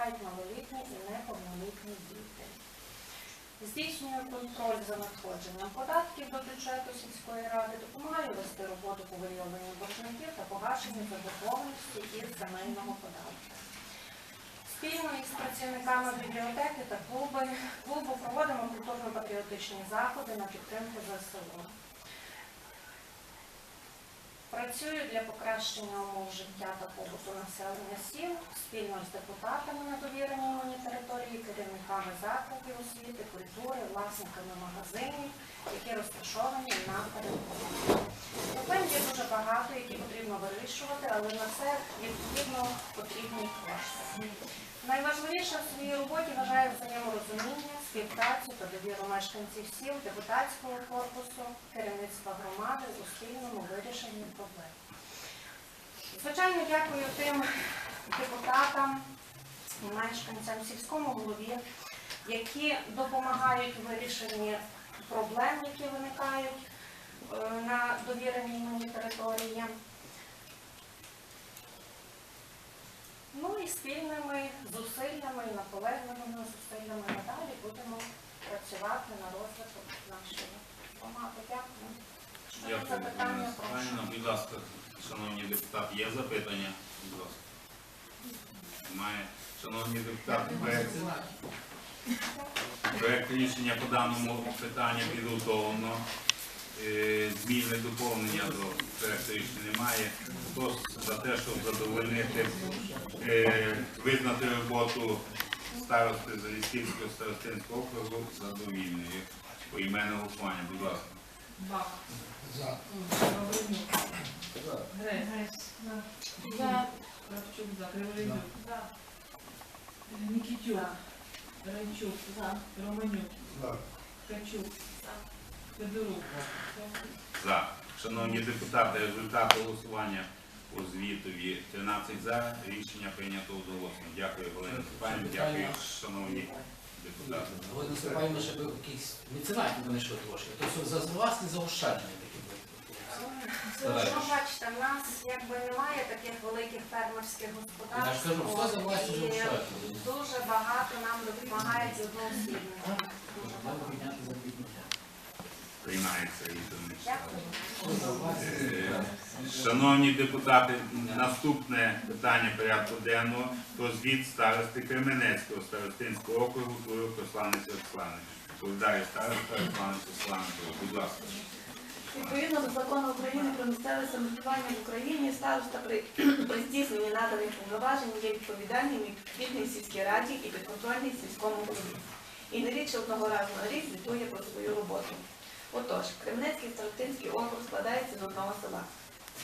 проживають малолітні і неповнолітні діти. Здійснює контроль за надходженням податків до бюджету сільської ради, допомагає вести роботу по виявленню боржників та погашенню заборгованості із земельного податку. Спільно із працівниками бібліотеки та клубу проводимо культурно-патріотичні заходи на підтримку ЗСУ. Працюю для покращення умов життя та побуту населення сіл спільно з депутатами на довіреній мені території, керівниками закладів освіти, культури, власниками магазинів, які розташовані на території. Проблем є дуже багато, які потрібно вирішувати, але на це відповідно потрібні кошти. Найважливіше в своїй роботі вважаю взаєморозуміння, співпрацю та довіру мешканців сіл, депутатського корпусу, керівництва громади у спільному вирішенні проблем. Звичайно, дякую тим депутатам і мешканцям сільському голові, які допомагають у вирішенні проблем, які виникають е, на довіреній мені території. Ну і спільними зусиллями наполегливими зусиллями надалі будемо працювати на розвиток нашої громади. Дякую. Дякую, запитання, прошу. Будь ласка, шановні депутати, є запитання? Будь ласка. Немає. Шановні депутати, проект, проект рішення по даному питанню підготовлено. Е, Зміни доповнення до рішення немає. Хто за те, щоб задовольнити, е, визнати роботу старости Заліськівського старостинського округу задовільною. Поіменне голосування, будь ласка. Бах. За. За. Кравчук за. Криворізюк. За. Нікітюк. Райчук. За. Романюк. За. Ткачук. За. За. Шановні депутати, результати голосування по звітові 13 за. Рішення прийнято одноголосно. Дякую, Галина Степанівна. Дякую, шановні депутати. Вони Степанівна ще би якісь меценатів вони йшли трошки. Тобто за власне заощадження такі були. Ну, що бачите, в нас якби немає таких великих фермерських Я ж кажу, господарств. власне і заощадження. Дуже багато нам допомагають одноосібники. Дуже Треба підняти заробітні. Приймається. Дякую. Е, Шановні депутати, наступне питання порядку денного то звіт старости Кременецького старостинського округу Турук Руслани Світлани. Доповідає староста Руслана Світлана. Будь ласка. Відповідно до закону України про місцеве самоврядування в Україні староста при, при здійсненні наданих повноважень є відповідальним і підпільній сільській раді і підконтрольній сільському голові. І не рідше одного разу на рік звітує про свою роботу. Отож, Кремнецький старостинський округ складається з одного села.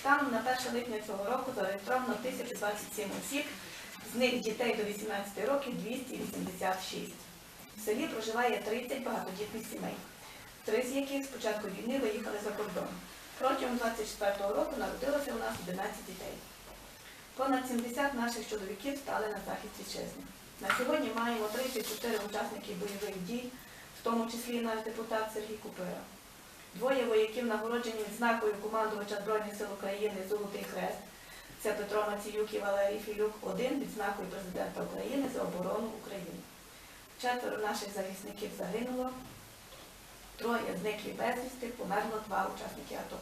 Станом на 1 липня цього року зареєстровано 1027 осіб, з них дітей до 18 років 286. В селі проживає 30 багатодітних сімей три з яких з початку війни виїхали за кордон. Протягом 24-го року народилося у нас 11 дітей. Понад 70 наших чоловіків стали на захист вітчизни. На сьогодні маємо 34 учасники бойових дій, в тому числі наш депутат Сергій Купира. Двоє вояків нагороджені відзнакою командувача Збройних сил України Золотий Хрест. Це Петро Маціюк і Валерій Філюк, один відзнакою президента України за оборону України. Четверо наших захисників загинуло, Троє зниклі безвісти, померло два учасники АТО.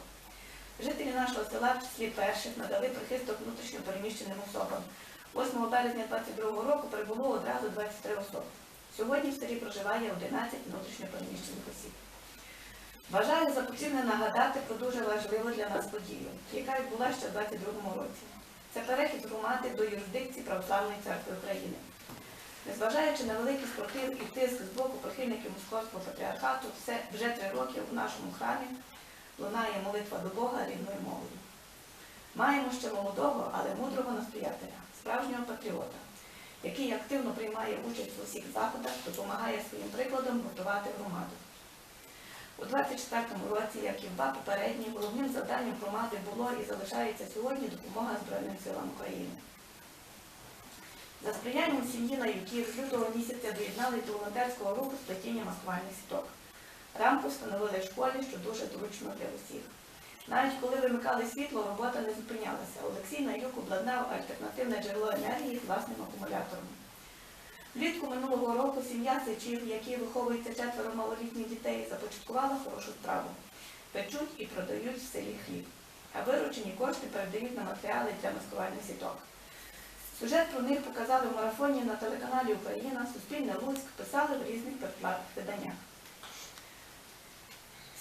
Жителі нашого села в числі перших надали прихисток внутрішньо переміщеним особам. 8 березня 22 року прибуло одразу 23 особи. Сьогодні в селі проживає 11 внутрішньо переміщених осіб. Вважаю за потрібне нагадати про дуже важливу для нас подію, яка відбулася ще в 22 році. Це перехід громади до юрисдикції Православної церкви України. Незважаючи на великий спротив і тиск з боку прихильників Московського патріархату, все вже три роки в нашому храмі лунає молитва до Бога рідною мовою. Маємо ще молодого, але мудрого настоятеля, справжнього патріота, який активно приймає участь в усіх заходах, допомагає своїм прикладом готувати громаду. У 24-му році, як і в два попередні, головним завданням громади було і залишається сьогодні допомога Збройним силам України. За сприянням сім'ї Наюків з лютого місяця доєднали до волонтерського руху сплетіння маскувальних сіток. Рамку встановили в школі, що дуже зручно для усіх. Навіть коли вимикали світло, робота не зупинялася. Олексій Наюк обладнав альтернативне джерело енергії власним акумулятором. Влітку минулого року сім'я Сичів, в якій виховується четверо малолітніх дітей, започаткувала хорошу справу. Печуть і продають в селі хліб, а виручені кошти передають на матеріали для маскувальних сіток. Сюжет про них показали в марафоні на телеканалі Україна, Суспільне Луцьк, писали в різних виданнях.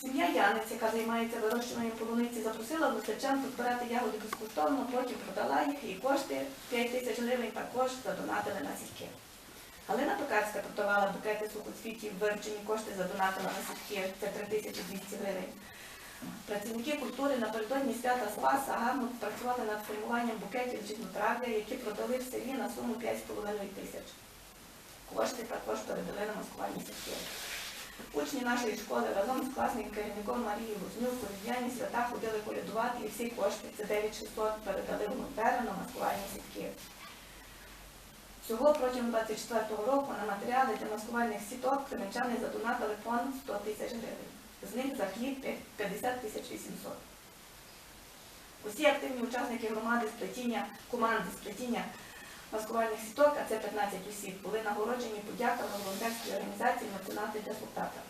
Сім'я Янець, яка займається вирощуванням полуниці, запросила Лисичанку збирати ягоди безкоштовно, потім продала їх і кошти 5 тисяч гривень також задонатили на сітки. Галина Пекарська продавала букети сухоцвітів, виручені кошти задонатила на сітки, це 3200 гривень. Працівники культури напередодні свята Спаса гарно працювали над формуванням букетів жінотрав'я, які продали в селі на суму 5,5 тисяч. Кошти також передали на маскувальні сітки. Учні нашої школи разом з класним керівником Марією Лузнюк у різдвяні свята ходили колядувати і всі кошти, це 9600, передали волонтери на маскувальні сітки. Всього протягом 24-го року на матеріали для маскувальних сіток кременчани задонатили понад 100 тисяч гривень. З них за хліб 50 тисяч 800. Усі активні учасники громади сплетіння, команди сплетіння маскувальних сіток, а це 15 осіб, були нагороджені подяками волонтерської організації «Меценати солдата».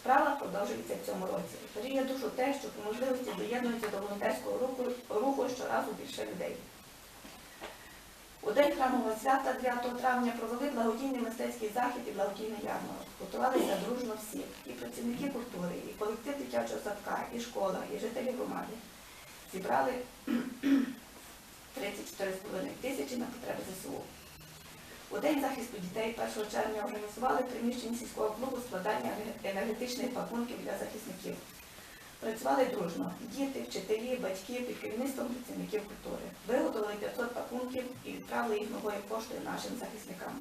Справа продовжується в цьому році. Гріє душу те, що по можливості доєднуються до волонтерського руху, руху щоразу більше людей. У день храмового свята 9 травня провели благодійний мистецький захід і благодійний ярмарок. Готувалися дружно всі, і працівники культури, і колектив дитячого садка, і школа, і жителі громади. Зібрали 34,5 тисячі на потреби ЗСУ. У день захисту дітей 1 червня організували в приміщенні сільського клубу складання енергетичних пакунків для захисників. Працювали дружно діти, вчителі, батьки під керівництвом працівників культури. Виготовили 500 пакунків і відправили їх новою поштою нашим захисникам.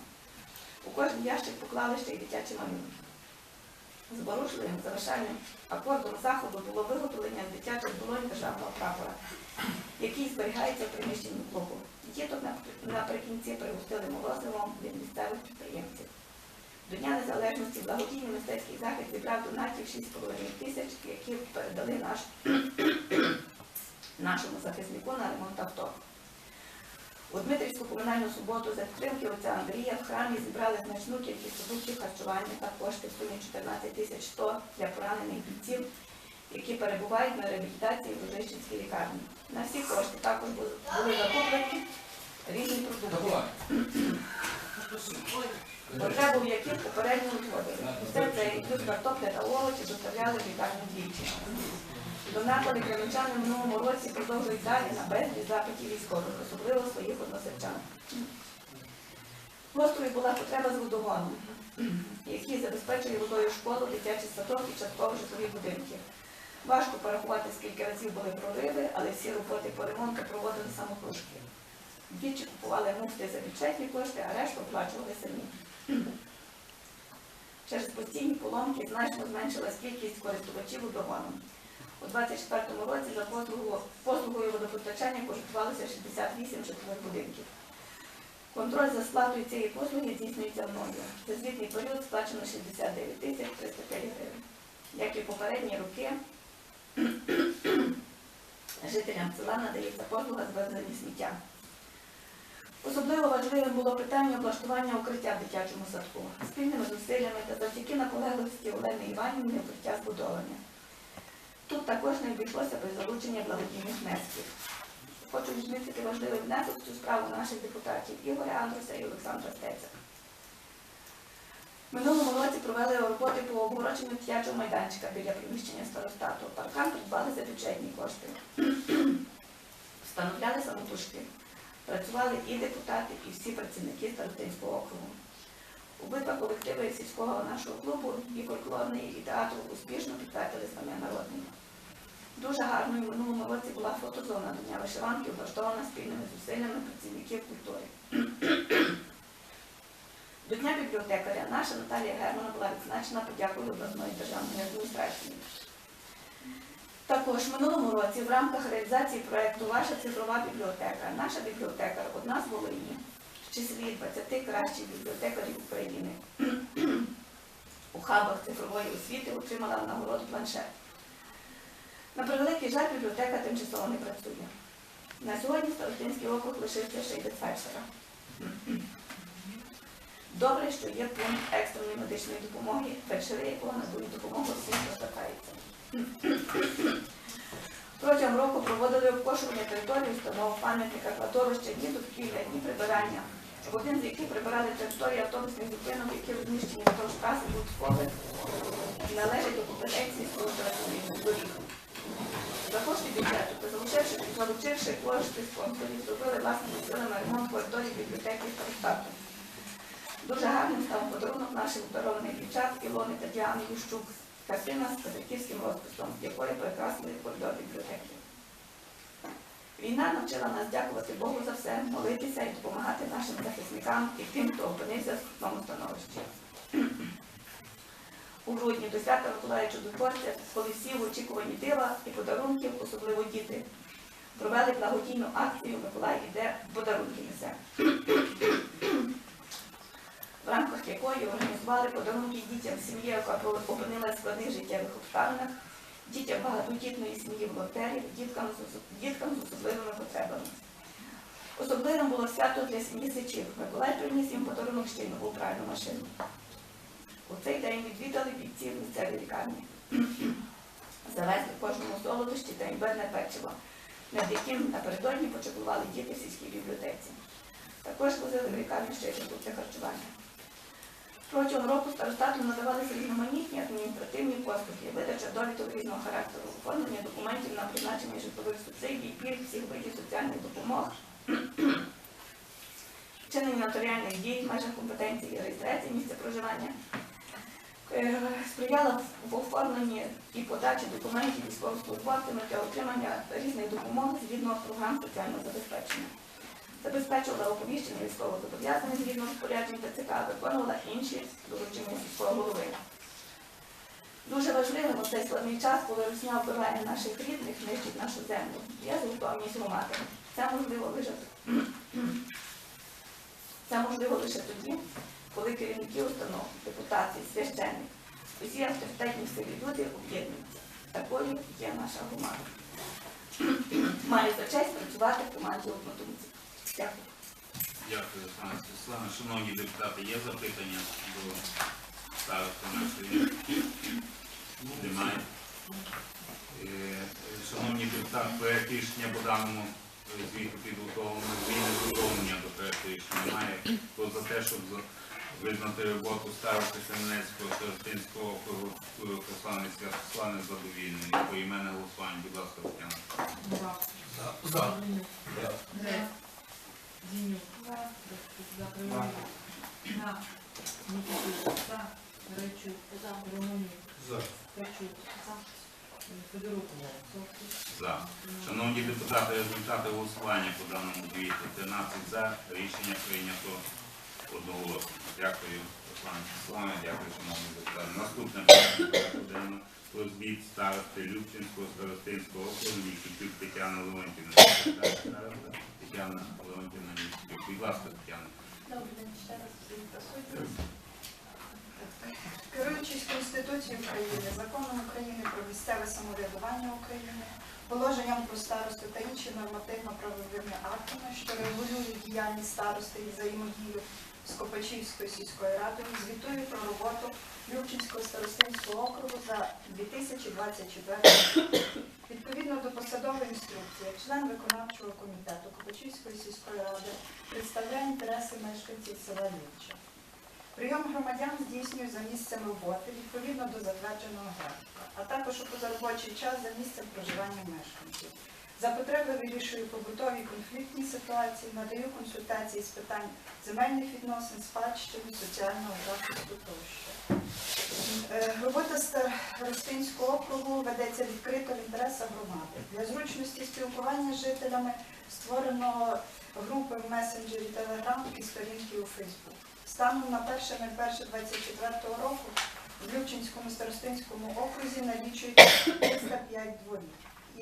У кожен ящик поклали ще й дитячі малюнки. Зворушливим завершальним акордом заходу було виготовлення дитячих долонь державного прапора, який зберігається в приміщенні клубу. Діток наприкінці пригостили морозивом від місцевих підприємців. До Дня Незалежності благодійний мистецький захід зібрав донатів 6,5 тисяч, які передали наш, нашому захиснику на ремонт авто. У Дмитрівську комунальну суботу за підтримки отця Андрія в храмі зібрали значну кількість продуктів харчування та кошти в сумі 14 тисяч 100 для поранених бійців, які перебувають на реабілітації в Рожищенській лікарні. На всі кошти також були були закуплені різні продукти. Потребу в яких попередньо. Все це і плюс картопля та овочі доставляли в лікарню двічі. Донатори кременчани в минулому році продовжують далі на безліч запитів військових, особливо своїх односельчан. Гострою була потреба з водогоном, який забезпечує водою школу, дитячий садок і частково житлові будинки. Важко порахувати, скільки разів були прориви, але всі роботи по ремонту проводили самотужки. Двічі купували муфти за бюджетні кошти, а решту оплачували самі. Через постійні поломки значно зменшилась кількість користувачів водогоном. У 24-му році за послугу, послугою водопостачання користувалося 68 житлових будинків. Контроль за сплатою цієї послуги здійснюється мною. За звітний період сплачено 69 тисяч 305 гривень. Як і попередні роки, жителям села надається послуга з вивезення сміття. Особливо важливим було питання облаштування укриття в дитячому садку. Спільними зусиллями та завдяки наполегливості Олени Іванівни укриття збудоване. Тут також не обійшлося без залучення благодійних внесків. Хочу відмітити важливий внесок в цю справу наших депутатів Ігоря Андруса і Олександра Стеця. Минулому році провели роботи по обгородженню дитячого майданчика біля приміщення старостату. Паркан придбали за бюджетні кошти. Встановляли самотужки. Працювали і депутати, і всі працівники Старостинського округу. Обидва колективи сільського нашого клубу, і фольклорний, і театру успішно підтвердили саме народний. Дуже гарною в минулому році була фотозона до Дня вишиванки, облаштована спільними зусиллями працівників культури. До Дня бібліотекаря наша Наталія Германа була відзначена подякою обласної державної адміністрації. Також в минулому році в рамках реалізації проєкту Ваша цифрова бібліотека, наша бібліотекар одна з Волині, в числі 20 кращих бібліотекарів України. У хабах цифрової освіти отримала нагороду планшет. На превеликий жаль, бібліотека тимчасово не працює. На сьогодні Старостинський округ лишився ще й фельдшера. Добре, що є пункт екстреної медичної допомоги, фельдшери якого надають допомогу всім, хто. Протягом року проводили обкошування території установ, пам'ятника, кладовища, дні довкілля, дні прибирання. В один з яких прибирали території автобусних зупинок, які розміщені вздовж траси Будськови, належать до компетенції служби доріг. За кошти бюджету та залучивши, залучивши кошти спонсорів, зробили власними силами ремонт коридорів бібліотеки Старостату. Дуже гарним став подарунок наших обдарованих дівчат Ілони та Діани Ющук. Картина з козаківським розписом, якої прикрасили коридор бібліотеки. Війна навчила нас дякувати Богу за все, молитися і допомагати нашим захисникам і тим, хто опинився в скрутному становищі. У грудні до свята Миколая Чудотворця, коли всі в очікуванні дива і подарунків, особливо діти, провели благодійну акцію Миколай іде подарунки несе в якої організували подарунки дітям сім'ї, яка опинилася в складних життєвих обставинах, дітям багатодітної сім'ї волонтерів, діткам з, діткам з особливими потребами. Особливим було свято для сім'ї Сичів. Миколай приніс їм подарунок ще й нову пральну машину. У цей день відвідали бійців місцевої лікарні. Завезли кожному солодощі та імбирне печиво, над яким напередодні почекували діти в сільській бібліотеці. Також возили в лікарню ще й продукти харчування. Протягом року старостату надавалися різноманітні адміністративні послуги, видача довідок різного характеру, оформлення документів на призначення житлових субсидій, пільг, всіх видів соціальних допомог, вчинення нотаріальних дій в межах компетенції і реєстрації місця проживання, Е, сприяла в оформленні і подачі документів військовослужбовцями для отримання різних допомог згідно програм соціального забезпечення забезпечувала оповіщення військовозобов'язаних згідно розпоряджень ТЦК, виконувала інші доручення сільського голови. Дуже важливим у цей складний час, коли Русня вбиває наших рідних, нищить нашу землю. Є згуртованість громади. Це можливо лише це можливо лише тоді, коли керівники установ, депутати, священник, усі авторитетні в селі люди об'єднуються. Такою є наша громада. Маю за честь працювати в команді однодумців. Дякую. Дякую, Оксана Світлана. Шановні депутати, є запитання до старости нашої? Немає. Е, Шановні депутати, проект рішення по даному звіту підготовлено, зміни доповнення до проекту рішення немає. Хто за те, щоб визнати роботу старости Семенецького Старостинського округу Святослани задовільною. По іменне голосування, будь ласка, Тетяна. Два. За. Зеленюк. Грець. Зінюк. Закриваю. За. Нікітюк. За. Райчук. За. За. За. За. Шановні депутати, результати голосування по даному звіту. 13 за. Рішення прийнято одноголосно. Дякую, Світлана, дякую, шановні депутати. Наступне питання про звіт старости Любчинського старостинського округу Нікітюк Тетяна Леонтівна. Тетяна Леонтівна Нікітюк. Будь ласка, Тетяна. Добрий ще раз. Керуючись Конституцією України, законом України про місцеве самоврядування України, положенням про старосту та інші нормативно-правовими актами, що регулюють діяльність старости і взаємодію з Копачівською сільською радою, звітую про роботу Любчинського старостинського округу за 2024 рік. Відповідно до посадової інструкції, член виконавчого комітету Копачівської сільської ради представляє інтереси мешканців села Любча. Прийом громадян здійснює за місцем роботи відповідно до затвердженого графіка, а також у позаробочий час за місцем проживання мешканців. За потреби вирішую побутові конфліктні ситуації, надаю консультації з питань земельних відносин, спадщини, соціального захисту тощо. Е, Робота Старостинського округу ведеться відкрито в інтересах громади. Для зручності спілкування з жителями створено групи в месенджері Telegram і сторінки у Facebook. Станом на 1.01.24 року в Любчинському старостинському окрузі налічується 305 дворів,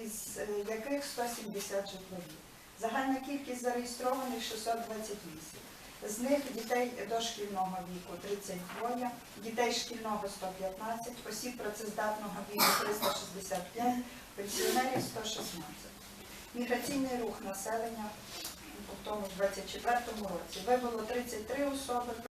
із е, яких 170 житлові. Загальна кількість зареєстрованих 628. З них дітей дошкільного віку 32, дітей шкільного 115, осіб працездатного віку 365, пенсіонерів 116. Міграційний рух населення у тому 24 році вивело 33 особи,